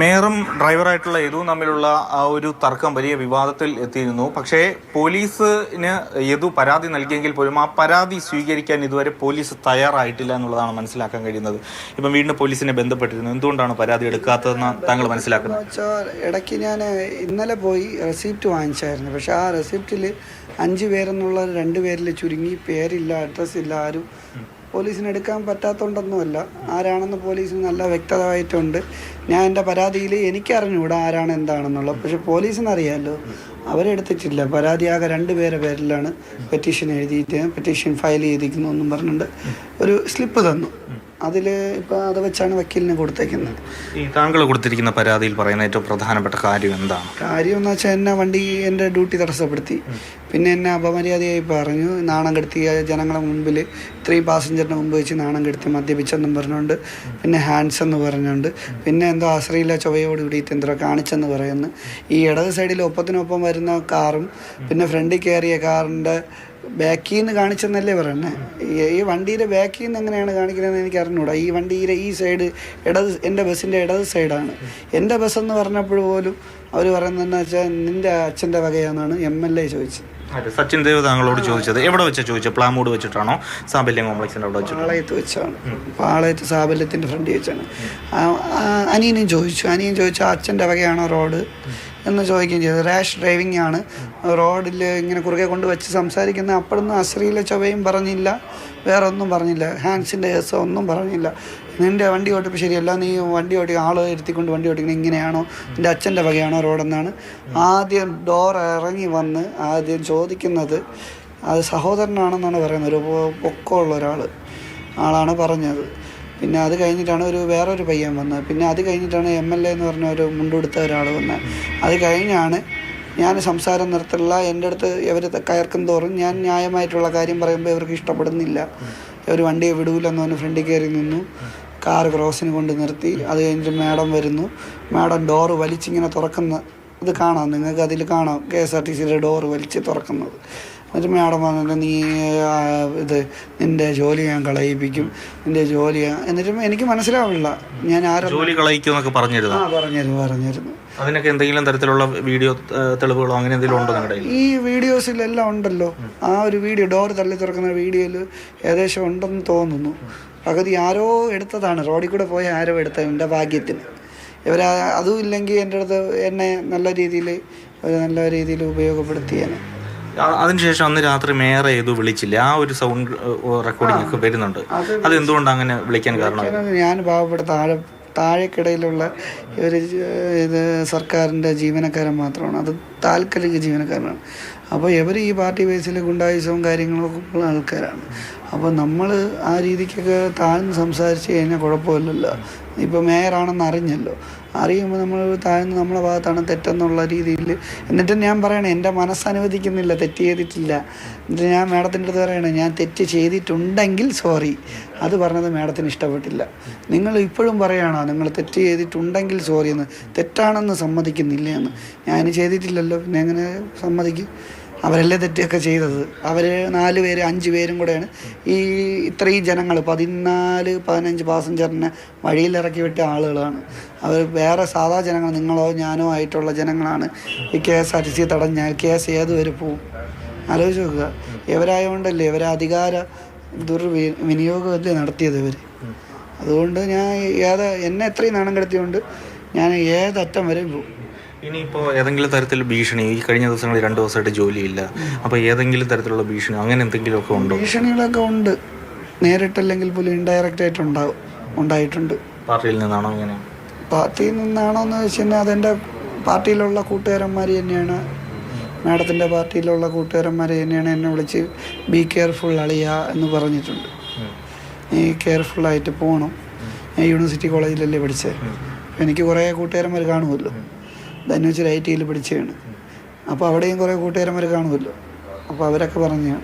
മേയറും ഡ്രൈവറായിട്ടുള്ള യദു തമ്മിലുള്ള ആ ഒരു തർക്കം വലിയ വിവാദത്തിൽ എത്തിയിരുന്നു. പക്ഷേ പോലീസിന് യദു പരാതി നൽകിയെങ്കിൽ പോലും ആ പരാതി സ്വീകരിക്കാൻ ഇതുവരെ പോലീസ് തയ്യാറായിട്ടില്ല എന്നുള്ളതാണ് മനസ്സിലാക്കാൻ കഴിയുന്നത്. ഇപ്പം വീണ്ടും പോലീസിനെ ബന്ധപ്പെട്ടിരുന്നു. എന്തുകൊണ്ടാണ് പരാതി എടുക്കാത്തതെന്ന് താങ്കൾ മനസ്സിലാക്കുന്നത്? ഇടയ്ക്ക് ഞാൻ ഇന്നലെ പോയി റെസിപ്റ്റ് വാങ്ങിച്ചായിരുന്നു. പക്ഷേ ആ റെസിപ്റ്റിൽ അഞ്ച് പേരെന്നുള്ള രണ്ട് പേരിൽ ചുരുങ്ങി പേരില്ല അഡ്രസ്സ് ഇല്ല ആരും പോലീസിന് എടുക്കാൻ പറ്റാത്തതുകൊണ്ടൊന്നുമല്ല ആരാണെന്ന് പോലീസിന് നല്ല വ്യക്തമായിട്ടുണ്ട്. ഞാൻ എന്റെ പരാതിയിൽ എനിക്കറിഞ്ഞൂടാ ആരാണ് എന്താണെന്നുള്ളത്. പക്ഷെ പോലീസിന് അറിയാമല്ലോ അവരെടുത്തിട്ടില്ല. പരാതി ആകെ രണ്ട് പേരെ പേരിലാണ് പെറ്റീഷൻ എഴുതിയിട്ട് പെറ്റീഷൻ ഫയൽ ചെയ്തിരിക്കുന്നു എന്നും പറഞ്ഞിട്ട് ഒരു സ്ലിപ്പ് തന്നു. അതിൽ ഇപ്പോൾ അത് വെച്ചാണ് വക്കീലിന് കൊടുത്തേക്കുന്നത്. ഈ താങ്കൾ കൊടുത്തിരിക്കുന്ന പരാതിയിൽ പറയുന്ന ഏറ്റവും പ്രധാനപ്പെട്ട കാര്യം എന്താണ്? കാര്യം എന്ന് വെച്ചാൽ എന്നെ വണ്ടി എന്റെ ഡ്യൂട്ടി തടസ്സപ്പെടുത്തി. പിന്നെ എന്നെ അപമര്യാദയായി പറഞ്ഞു. നാണം കെടുത്തിയ ജനങ്ങളെ മുമ്പിൽ ഇത്രയും പാസഞ്ചറിന് മുമ്പ് വെച്ച് നാണം കെടുത്തി മദ്യപിച്ചെന്നും പറഞ്ഞുകൊണ്ട് പിന്നെ ഹാൻഡ്സ് എന്ന് പറഞ്ഞുകൊണ്ട് പിന്നെ എന്തോ ആശ്രയില്ല ചൊവ്വയോട് കൂടിയിട്ട് എന്തോ കാണിച്ചെന്ന് പറയുന്നു. ഈ ഇടത് സൈഡിൽ ഒപ്പത്തിനൊപ്പം വരുന്ന കാറും പിന്നെ ഫ്രണ്ടിൽ കയറിയ കാറിന്റെ ബാക്കിൽ നിന്ന് കാണിച്ചെന്നല്ലേ പറയുന്നത് ഈ- വണ്ടിയുടെ ബാക്കിൽ നിന്ന് എങ്ങനെയാണ് കാണിക്കുന്നതെന്ന് എനിക്ക് അറിഞ്ഞൂടാ ഈ വണ്ടിയുടെ ഈ സൈഡ് ഇടത് എന്റെ ബസ്സിന്റെ ഇടത് സൈഡാണ്. എന്റെ ബസ് എന്ന് പറഞ്ഞപ്പോൾ പോലും അവർ പറയുന്നതെന്ന് വെച്ചാൽ നിന്റെ അച്ഛന്റെ വകയാണെന്നാണ് എം എൽ എ ചോദിച്ചത്. അതെ, സച്ചിൻ ദേവ് താങ്കളോട് ചോദിച്ചത്. എവിടെ വെച്ചാ ചോദിച്ചത്? പ്ലാമൂട് വെച്ചിട്ടാണോ? സാബല്യം കോംപ്ലക്സിന്റെ അവിടെ വെച്ചിട്ടാണോ? പാളയത്ത് വെച്ചാണ്. പാളയത്ത് സാബല്യത്തിന്റെ ഫ്രണ്ടിൽ വെച്ചാണ്. അനിയനും ചോദിച്ചു. അനിയൻ ചോദിച്ചു അച്ഛന്റെ വകയാണോ റോഡ്? എന്ന് ചോദിക്കുകയും ചെയ്തു. റാഷ് ഡ്രൈവിംഗ് ആണ്. റോഡിൽ ഇങ്ങനെ കുറുകെ കൊണ്ട് വെച്ച് സംസാരിക്കുന്ന അപ്പോഴൊന്നും അശ്രീല ചൊവയും പറഞ്ഞില്ല. വേറെ ഒന്നും പറഞ്ഞില്ല. ഹാൻഡ്സിന്റെ കേസോ ഒന്നും പറഞ്ഞില്ല. നിന്റെ വണ്ടി ഓട്ടിപ്പോൾ ശരിയല്ല നീ വണ്ടി ഓടി ആൾ ഇരുത്തിക്കൊണ്ട് വണ്ടി ഓടിക്കുന്നത് ഇങ്ങനെയാണോ? നിന്റെ അച്ഛന്റെ വകയാണോ റോഡെന്നാണ്. ആദ്യം ഡോർ ഇറങ്ങി വന്ന് ആദ്യം ചോദിക്കുന്നത് അത് സഹോദരനാണെന്നാണ് പറയുന്നത്. ഒരു പൊക്കമുള്ള ഒരാൾ ആളാണ് പറഞ്ഞത്. പിന്നെ അത് കഴിഞ്ഞിട്ടാണ് ഒരു വേറൊരു പയ്യൻ വന്നത്. പിന്നെ അത് കഴിഞ്ഞിട്ടാണ് എം എൽ എ എന്ന് പറഞ്ഞ ഒരു മുണ്ടുകൊടുത്ത ഒരാൾ വന്നത്. അത് കഴിഞ്ഞാണ് ഞാൻ സംസാരം നിർത്തില്ല എന്റെ അടുത്ത് ഇവർ കയർക്കും തോറും ഞാൻ ന്യായമായിട്ടുള്ള കാര്യം പറയുമ്പോൾ ഇവർക്ക് ഇഷ്ടപ്പെടുന്നില്ല. ഇവർ വണ്ടിയെ വിടൂലെന്ന് പറഞ്ഞ് ഫ്രണ്ടിൽ കയറി നിന്നു. കാർ ക്രോസിന് കൊണ്ട് നിർത്തി. അത് കഴിഞ്ഞിട്ട് മാഡം വരുന്നു. മാഡം ഡോറ് വലിച്ചിങ്ങനെ തുറക്കുന്ന ഇത് കാണാം. നിങ്ങൾക്ക് അതിൽ കാണാം. കെ എസ് ആർ ടി സിയുടെ ഡോറ് വലിച്ച് തുറക്കുന്നത്. എന്നിട്ട് മാഡം വന്നിട്ട് നീ ഇത് നിന്റെ ജോലി ഞാൻ കളയിപ്പിക്കും. നിന്റെ ജോലി എന്നിട്ടും എനിക്ക് മനസ്സിലാവില്ല ഞാൻ ആരും ജോലി കളയിക്കുന്നൊക്കെ പറഞ്ഞിരുന്നു? ആ പറഞ്ഞിരുന്നു പറഞ്ഞിരുന്നു. അതിനൊക്കെ എന്തെങ്കിലും തരത്തിലുള്ള വീഡിയോ തെളിവുകളോ അങ്ങനെ എന്തെങ്കിലും ഉണ്ടോ നിങ്ങളുടെ? ഈ വീഡിയോസിലെല്ലാം ഉണ്ടല്ലോ. ആ ഒരു വീഡിയോ ഡോർ തള്ളി തുറക്കുന്ന വീഡിയോയിൽ ഏകദേശം ഉണ്ടെന്ന് തോന്നുന്നു. പകുതി ആരോ എടുത്തതാണ്. റോഡിൽ കൂടെ പോയി ആരോ എടുത്തത് എന്റെ ഭാഗ്യത്തിന്. ഇവർ അതും ഇല്ലെങ്കിൽ എന്റെ അടുത്ത് എന്നെ നല്ല രീതിയിൽ ഒരു നല്ല രീതിയിൽ ഉപയോഗപ്പെടുത്തിയേനെ. ആ- അതിനുശേഷം അന്ന് രാത്രി മേയറെ ഏതോ വിളിച്ചില്ല? ആ ഒരു സൗണ്ട് റെക്കോർഡിംഗ് ഒക്കെ വരുന്നുണ്ട്. അത് എന്തുകൊണ്ട് അങ്ങനെ വിളിക്കാൻ കാരണം ഞാൻ പാവപ്പെട്ട താഴെ താഴേക്കിടയിലുള്ള ഒരു ഇത് സർക്കാരിന്റെ ജീവനക്കാരൻ മാത്രമാണ്. അത് താൽക്കാലിക ജീവനക്കാരനാണ്. അപ്പോൾ ഇവർ ഈ പാർട്ടി ബേസിൽ ഗുണ്ടായുസവും കാര്യങ്ങളൊക്കെ ഉള്ള ആൾക്കാരാണ്. അപ്പോൾ നമ്മൾ ആ രീതിക്കൊക്കെ താഴ്ന്ന് സംസാരിച്ച് കഴിഞ്ഞാൽ കുഴപ്പമില്ലല്ലോ. ഇപ്പോൾ മേയറാണെന്ന് അറിഞ്ഞല്ലോ. അറിയുമ്പോൾ നമ്മൾ താഴ്ന്ന് നമ്മളെ ഭാഗത്താണ് തെറ്റെന്നുള്ള രീതിയിൽ. എന്നിട്ട് ഞാൻ പറയണേ എന്റെ മനസ്സനുവദിക്കുന്നില്ല തെറ്റ് ചെയ്തിട്ടില്ല. എന്നിട്ട് ഞാൻ മാഡത്തിന്റെ അടുത്ത് പറയണേ ഞാൻ തെറ്റ് ചെയ്തിട്ടുണ്ടെങ്കിൽ സോറി. അത് പറഞ്ഞത് മാഡത്തിന് ഇഷ്ടപ്പെട്ടില്ല. നിങ്ങൾ ഇപ്പോഴും പറയുകയാണോ നിങ്ങൾ തെറ്റ് ചെയ്തിട്ടുണ്ടെങ്കിൽ സോറി എന്ന്. തെറ്റാണെന്ന് സമ്മതിക്കുന്നില്ല എന്ന്. ഞാൻ ചെയ്തിട്ടില്ലല്ലോ പിന്നെ എങ്ങനെ സമ്മതിക്കും? അവരല്ലേ തെറ്റൊക്കെ ചെയ്തത്. അവർ നാല് പേര് അഞ്ച് പേരും കൂടെയാണ് ഈ ഇത്രയും ജനങ്ങൾ പതിനാല് പതിനഞ്ച് പാസഞ്ചറിനെ വഴിയിലിറക്കി വിട്ട ആളുകളാണ്. അവർ വേറെ സാധാ ജനങ്ങൾ നിങ്ങളോ ഞാനോ ആയിട്ടുള്ള ജനങ്ങളാണ് ഈ K S R T C തടഞ്ഞാൽ case ഏത് വരെ പോവും? ആലോചിച്ച് നോക്കുക. ഇവരായതുകൊണ്ടല്ലേ ഇവരെ അധികാര ദുർവി വിനിയോഗമല്ലേ നടത്തിയത് ഇവർ അതുകൊണ്ട് ഞാൻ ഏത് എന്നെ എത്രയും നാണം കെടുത്തിയോണ്ട് ഞാൻ ഏതറ്റം വരെ പോകും ഇനിയിപ്പോൾ ഏതെങ്കിലും തരത്തിൽ ഭീഷണി? ഈ കഴിഞ്ഞ ദിവസങ്ങളിൽ രണ്ട് ദിവസമായിട്ട് ജോലിയില്ല. അപ്പോൾ ഏതെങ്കിലും തരത്തിലുള്ള ഭീഷണി അങ്ങനെ എന്തെങ്കിലുമൊക്കെ ഉണ്ടോ? ഭീഷണികളൊക്കെ ഉണ്ട്. നേരിട്ടല്ലെങ്കിൽ പോലും ഇൻഡയറക്റ്റ് ആയിട്ട് ഉണ്ടാവും ഉണ്ടായിട്ടുണ്ട്. പാർട്ടിയിൽ നിന്നാണോ ഇങ്ങനെ? പാർട്ടിയിൽ നിന്നാണോ എന്ന് വെച്ച് കഴിഞ്ഞാൽ അതെന്റെ പാർട്ടിയിലുള്ള കൂട്ടുകാരന്മാർ തന്നെയാണ്. മാഡത്തിന്റെ പാർട്ടിയിലുള്ള കൂട്ടുകാരന്മാർ തന്നെയാണ് എന്നെ വിളിച്ച് ബി കെയർഫുൾ അളിയ എന്ന് പറഞ്ഞിട്ടുണ്ട്. നീ കെയർഫുള്ളായിട്ട് പോകണം ഞാൻ യൂണിവേഴ്സിറ്റി കോളേജിലല്ലേ പഠിച്ചത് എനിക്ക് കുറേ കൂട്ടുകാരന്മാർ കാണുമല്ലോ. ധനുവച്ച് ഐ ടിയിൽ പഠിച്ചതാണ് അപ്പോൾ അവിടെയും കുറേ കൂട്ടുകാരന്മാർ കാണുമല്ലോ. അപ്പോൾ അവരൊക്കെ പറഞ്ഞു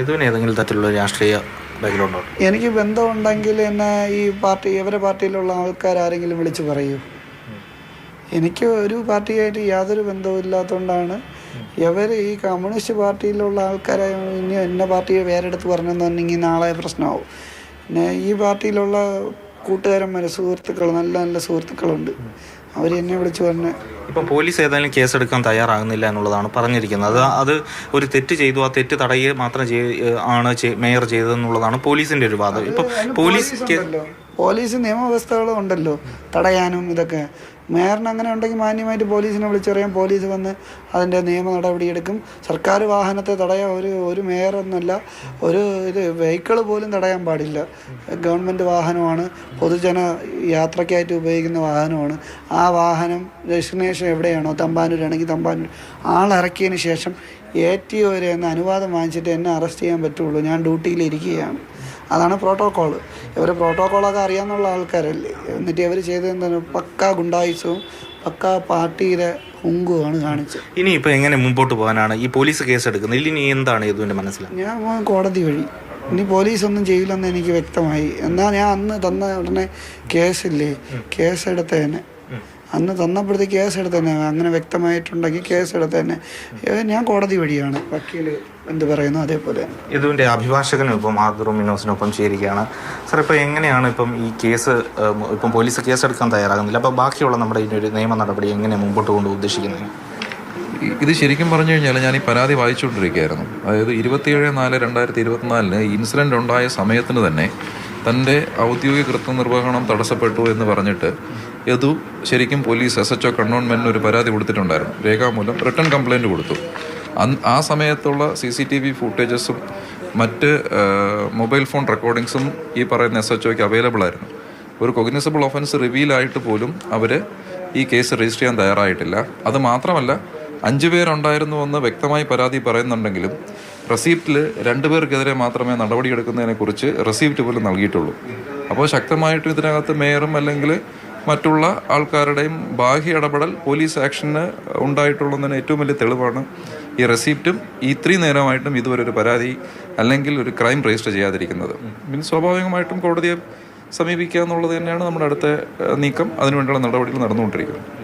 യദുവിന് ഏതെങ്കിലും തരത്തിലുള്ള രാഷ്ട്രീയ ബാക്ക്ഗ്രൗണ്ട് എനിക്ക് ബന്ധമുണ്ടെങ്കിൽ എന്നെ ഈ പാർട്ടി ഇവരെ പാർട്ടിയിലുള്ള ആൾക്കാർ ആരെങ്കിലും വിളിച്ച് പറയൂ. എനിക്ക് ഒരു പാർട്ടിയായിട്ട് യാതൊരു ബന്ധവും ഇല്ലാത്തതുകൊണ്ടാണ് ഇവർ ഈ കമ്മ്യൂണിസ്റ്റ് പാർട്ടിയിലുള്ള ആൾക്കാരെ ഇനി എന്നെ പാർട്ടിയെ വേറെടുത്ത് പറഞ്ഞെന്നുണ്ടെങ്കിൽ നാളെ പ്രശ്നമാവും. പിന്നെ ഈ പാർട്ടിയിലുള്ള കൂട്ടുകാരന്മാർ സുഹൃത്തുക്കൾ നല്ല നല്ല സുഹൃത്തുക്കളുണ്ട്. അവർ എന്നെ വിളിച്ച് പറഞ്ഞ് ഇപ്പം പോലീസ് ഏതായാലും കേസെടുക്കാൻ തയ്യാറാകുന്നില്ല എന്നുള്ളതാണ് പറഞ്ഞിരിക്കുന്നത്. അത് അത് ഒരു തെറ്റ് ചെയ്തു ആ തെറ്റ് തടയുക മാത്രം ചെയ് ആണ് മേയർ ചെയ്തതെന്നുള്ളതാണ് പോലീസിന്റെ ഒരു വാദം. ഇപ്പം പോലീസ് പോലീസ് നിയമവ്യവസ്ഥകളും ഉണ്ടല്ലോ. തടയാനും ഇതൊക്കെ. മേയറിന് അങ്ങനെ ഉണ്ടെങ്കിൽ മാന്യമായിട്ട് പോലീസിനെ വിളിച്ചറിയാം. പോലീസ് വന്ന് അതിന്റെ നിയമ നടപടിയെടുക്കും സർക്കാർ വാഹനത്തെ തടയാൻ ഒരു ഒരു മേയർ എന്നല്ല ഒരു ഇത് വെഹിക്കിൾ പോലും തടയാൻ പാടില്ല. ഗവൺമെന്റ് വാഹനമാണ്. പൊതുജന യാത്രയ്ക്കായിട്ട് ഉപയോഗിക്കുന്ന വാഹനമാണ്. ആ വാഹനം ഡെസ്റ്റിനേഷൻ എവിടെയാണോ? തമ്പാനൂരാണെങ്കിൽ തമ്പാനൂർ ആളിറക്കിയതിന് ശേഷം എ ടി ഒ വരെ എന്ന് അനുവാദം വാങ്ങിച്ചിട്ട് എന്നെ അറസ്റ്റ് ചെയ്യാൻ പറ്റുള്ളൂ. ഞാൻ ഡ്യൂട്ടിയിൽ ഇരിക്കുകയാണ്. അതാണ് പ്രോട്ടോക്കോൾ ഇവർ പ്രോട്ടോക്കോളൊക്കെ അറിയാമെന്നുള്ള ആൾക്കാരല്ലേ എന്നിട്ട് ഇവർ ചെയ്തത് എന്താണ്? പക്ക ഗുണ്ടായുസവും പക്ക പാർട്ടിയിലെ ഹുങ്കുമാണ് കാണിച്ചത്. ഇനി ഇപ്പോൾ എങ്ങനെ മുമ്പോട്ട് പോകാനാണ്? ഈ പോലീസ് കേസ് എടുക്കുന്നത്. ഇനി എന്താണ് ഇതുവിന്റെ മനസ്സിൽ ഞാൻ കോടതി വഴി. ഇനി പോലീസൊന്നും ചെയ്യില്ലെന്ന് എനിക്ക് വ്യക്തമായി. എന്നാൽ ഞാൻ അന്ന് തന്ന ഉടനെ കേസില്ലേ കേസ് എടുത്തേനെ അന്ന് തന്നപ്പോഴത്തേക്ക് കേസ് എടുത്തേനെ അങ്ങനെ വ്യക്തമായിട്ടുണ്ടെങ്കിൽ കേസ് എടുത്തേനെ ഏ, ഞാൻ കോടതി വഴിയാണ്. വക്കീൽ എന്ത് പറയുന്നു അതേപോലെ. യദുവിന്റെ അഭിഭാഷകനും ഇപ്പം ആദറും മിനോസിനൊപ്പം ചേരുകയാണ്. സാർ ഇപ്പം എങ്ങനെയാണ് ഇപ്പം ഈ കേസ് ഇപ്പം പോലീസ് കേസെടുക്കാൻ തയ്യാറാകുന്നില്ല? അപ്പം ബാക്കിയുള്ള നമ്മുടെ ഇതിന്റെ ഒരു നിയമ നടപടി എങ്ങനെ മുമ്പോട്ട് കൊണ്ട് ഉദ്ദേശിക്കുന്നത് ഇത് ശരിക്കും പറഞ്ഞു കഴിഞ്ഞാൽ ഞാൻ ഈ പരാതി വായിച്ചുകൊണ്ടിരിക്കുകയായിരുന്നു. അതായത് ഇരുപത്തിയേഴ് നാല് രണ്ടായിരത്തി ഇരുപത്തിനാലിന് ഇൻസിഡന്റ് ഉണ്ടായ സമയത്തിന് തന്നെ തന്റെ ഔദ്യോഗിക കൃത്യനിർവഹണം തടസ്സപ്പെട്ടു എന്ന് പറഞ്ഞിട്ട് യദു ശരിക്കും പോലീസ് എസ് എച്ച് ഒ ഒരു പരാതി കൊടുത്തിട്ടുണ്ടായിരുന്നു. രേഖാമൂലം റിട്ടേൺ കംപ്ലൈന്റ് കൊടുത്തു. ആ സമയത്തുള്ള സി സി ടി വി ഫുട്ടേജസും മറ്റ് മൊബൈൽ ഫോൺ റെക്കോർഡിങ്സും ഈ പറയുന്ന എസ് എച്ച് ഒക്ക് അവൈലബിൾ ആയിരുന്നു. ഒരു കൊഗ്നിസബിൾ ഒഫൻസ് റിവീൽ ആയിട്ട് പോലും അവർ ഈ കേസ് രജിസ്റ്റർ ചെയ്യാൻ തയ്യാറായിട്ടില്ല. അത് മാത്രമല്ല അഞ്ചു പേരുണ്ടായിരുന്നുവെന്ന് വ്യക്തമായി പരാതി പറയുന്നുണ്ടെങ്കിലും റെസീപ്റ്റിൽ രണ്ടുപേർക്കെതിരെ മാത്രമേ നടപടിയെടുക്കുന്നതിനെക്കുറിച്ച് റെസീപ്റ്റ് പോലും നൽകിയിട്ടുള്ളൂ. അപ്പോൾ ശക്തമായിട്ടും ഇതിനകത്ത് മേയറും അല്ലെങ്കിൽ മറ്റുള്ള ആൾക്കാരുടെയും ബാഹ്യ ഇടപെടൽ പോലീസ് ആക്ഷന് ഉണ്ടായിട്ടുള്ളതിന് ഏറ്റവും വലിയ തെളിവാണ് ഈ റെസീപ്റ്റും ഈ ഇത്രയും നേരമായിട്ടും ഇതുവരെ ഒരു പരാതി അല്ലെങ്കിൽ ഒരു ക്രൈം രജിസ്റ്റർ ചെയ്യാതിരിക്കുന്നത്. പിന്നെ സ്വാഭാവികമായിട്ടും കോടതിയെ സമീപിക്കുക എന്നുള്ളത് തന്നെയാണ് നമ്മുടെ അടുത്ത നീക്കം. അതിനുവേണ്ടിയുള്ള നടപടികൾ നടന്നുകൊണ്ടിരിക്കുന്നത്.